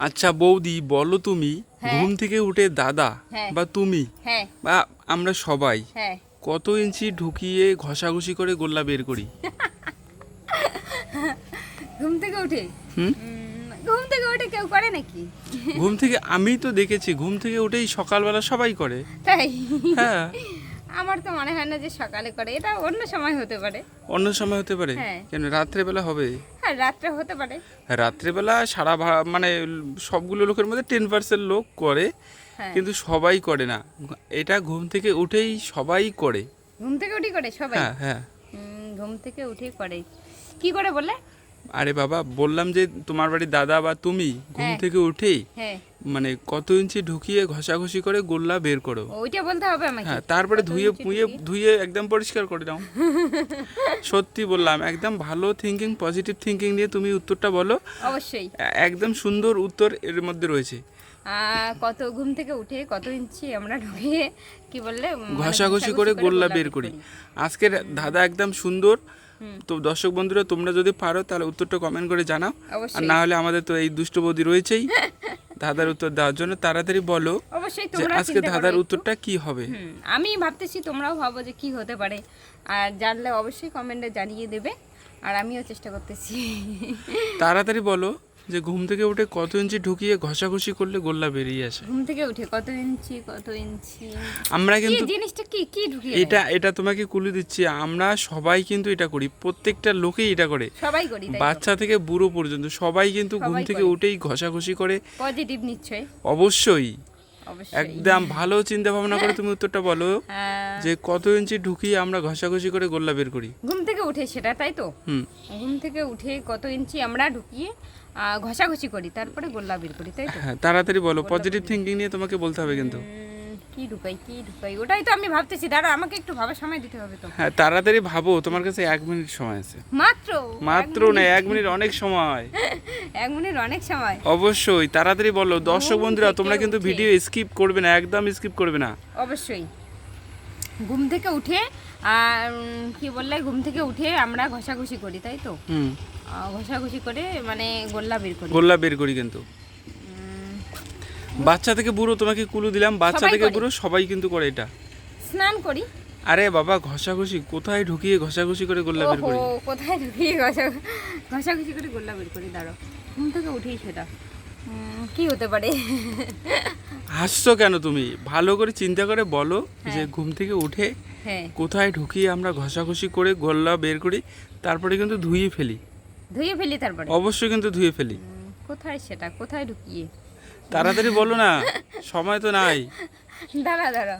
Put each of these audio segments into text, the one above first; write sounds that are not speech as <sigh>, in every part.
আচ্ছা বৌদি বলো তুমি হ্যাঁ। ঘুম থেকে উঠে দাদা হ্যাঁ। বা তুমি হ্যাঁ। বা আমরা সবাই কত ইঞ্চি ঢুকিয়ে ঘষাঘষি করে গোল্লা বের করি? <laughs> ঘুম থেকে উঠে? ঘুম থেকে উঠে কেউ করে নাকি? <laughs> ঘুম থেকে আমি তো দেখেছি ঘুম থেকে উঠেই সকালবেলা সবাই করে। তাই? হ্যাঁ। <laughs> আমার তো মনে হয় না যে সকালে করে এটা অন্য সময় হতে পারে। অন্য সময় হতে পারে। কেন রাত্রেবেলা হবে? রাত্রে হতে পারে? রাত্রেবেলা সারা মানে সবগুলো লোকের মধ্যে টেন পার্সেন্ট লোক করে হ্যাঁ। কিন্তু সবাই করে না। এটা ঘুম থেকে উঠেই সবাই করে। ঘুম থেকে উঠেই করে সবাই? হ্যাঁ হ্যাঁ। ঘুম থেকে উঠে করে। কি করে বলে আরে বাবা বললাম যে তোমার বাড়ি দাদা বা তুমি ঘুম হ্যাঁ। থেকে উঠেই হ্যাঁ। মানে কত ইঞ্চি ঢুকিয়ে ঘষাঘষি করে গোল্লা বের করো। ওইটা বলতে হবে আমাকে। হ্যাঁ তারপরে ধুয়ে পুয়ে ধুয়ে একদম পরিষ্কার করে দাও। <laughs> সত্যি বললাম একদম ভালো থিঙ্কিং পজিটিভ থিঙ্কিং নিয়ে তুমি উত্তরটা বলো। অবশ্যই। একদম সুন্দর উত্তর এর মধ্যে রয়েছে। কত ঘুম থেকে উঠে কত ইঞ্চি আমরা ঢুকিয়ে কি বললে মানে ঘষাঘষি করে গোল্লা বের করি। আজকের দাদা একদম সুন্দর। তো দর্শক বন্ধুরা তোমরা যদি পারো তাহলে উত্তরটা কমেন্ট করে জানাও। আর না হলে আমাদের তো এই দুষ্ট বৌদি রয়েছেই। <laughs> দাদার উত্তর দেওয়ার জন্য তাড়াতাড়ি বলো অবশ্যই তোমরা আজকে ধাঁধার উত্তরটা কি হবে? আমি ভাবতেছি তোমরাও ভাবো যে কি হতে পারে। আর জানলে অবশ্যই কমেন্টে জানিয়ে দেবে। আর আমিও চেষ্টা করতেছি। তাড়াতাড়ি বলো যে ঘুম থেকে উঠে কত ইঞ্চি ঢুকিয়ে ঘষাঘষি করলে গোল্লা বেরিয়ে আসে। ঘুম থেকে উঠে কত ইঞ্চি কত ইঞ্চি? আমরা কিন্তু জিনিসটা কি কি ঢুকিয়ে এটা এটা তোমাকে কুলি দিচ্ছি আমরা সবাই কিন্তু এটা করি প্রত্যেকটা লোকেই এটা করে। সবাই করি বাচ্চা থেকে বুড়ো পর্যন্ত সবাই কিন্তু ঘুম থেকে। উঠেই ঘষাঘষি করে। পজিটিভ নিশ্চয় অবশ্যই। একদম ভালো চিন্তা ভাবনা করে তুমি উত্তরটা বলো যে কত ইঞ্চি ঢুকিয়ে আমরা ঘষাঘষি করে গোল্লা বের করি? ঘুম থেকে উঠে সেটা তাই তো? হুম। ঘুম থেকে উঠে কত ইঞ্চি আমরা ঢুকিয়ে ঘষাঘষি করি তারপরে গোল্লা বের করি তাই তো? হ্যাঁ তাড়াতাড়ি বলো পজিটিভ থিঙ্কিং নিয়ে তোমাকে বলতে হবে কিন্তু। কি ঢুকাই কি ঢুকাই? ওটাই তো আমি ভাবতেছি। দাঁড়া আমাকে একটু ভাবার সময় দিতে হবে তো। হ্যাঁ তাড়াতাড়ি ভাবো তোমার কাছে এক মিনিট সময় আছে। মাত্র? মাত্র না এক মিনিট? অনেক সময়। <laughs> এক মিনিট অনেক সময়। অবশ্যই তাড়াতাড়ি বলো। দর্শক বন্ধুরা তোমরা কিন্তু ভিডিও স্কিপ করবে না একদম স্কিপ করবে না। অবশ্যই। ঘুম থেকে উঠে আর কি বললে ঘুম থেকে উঠে আমরা ঘষাঘষি করি তাই তো? ঘষাঘষি করে মানে গোল্লা বের করি। গোল্লা বের করি কিন্তু। বাচ্চা থেকে বুড়ো তোমাকে কুলু দিলাম বাচ্চা থেকে বুড়ো সবাই কিন্তু করে এটা। স্নান করি। আরে বাবা ঘষাঘষি কোথায় ঢুকিয়ে ঘষাঘষি করে গোল্লা বের করি? কোথায় ঢুকিয়ে ঘষা ঘষাঘষি করে গোল্লা বের করি দাঁড়ো। ঘুম থেকে উঠেই সেটা। কি হতে পারে? হাসছো কেন তুমি? ভালো করে চিন্তা করে বলো যে ঘুম থেকে উঠে হ্যাঁ। কোথায় ঢুকিয়ে আমরা ঘষাঘষি করে গোল্লা বের করি তারপরে কিন্তু ধুয়ে ফেলি। ধুয়ে ফেলি তারপরে? অবশ্যই কিন্তু ধুয়ে ফেলি। কোথায় সেটা? কোথায় ঢুকিয়ে? তাড়াতাড়ি বলো না সময় তো নাই। দাঁড়া দাঁড়া।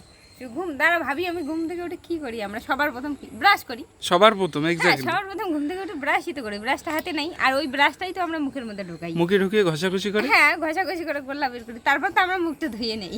ঘুম দাঁড়া ভাবি আমি ঘুম থেকে উঠে কি করি? আমরা সবার প্রথম ব্রাশ করি। সবার প্রথম এক্স্যাক্টলি সবার প্রথম ঘুম থেকে উঠে ব্রাশই তো করি। ব্রাশটা হাতে নাই আর ওই ব্রাশটাই তো আমরা মুখের মধ্যে ঢুকাই। মুখে ঢুকিয়ে ঘষাঘষি করি? হ্যাঁ ঘষাঘষি করে গোল্লা বের করি। তারপর তো আমরা মুখটা ধুয়ে নেই।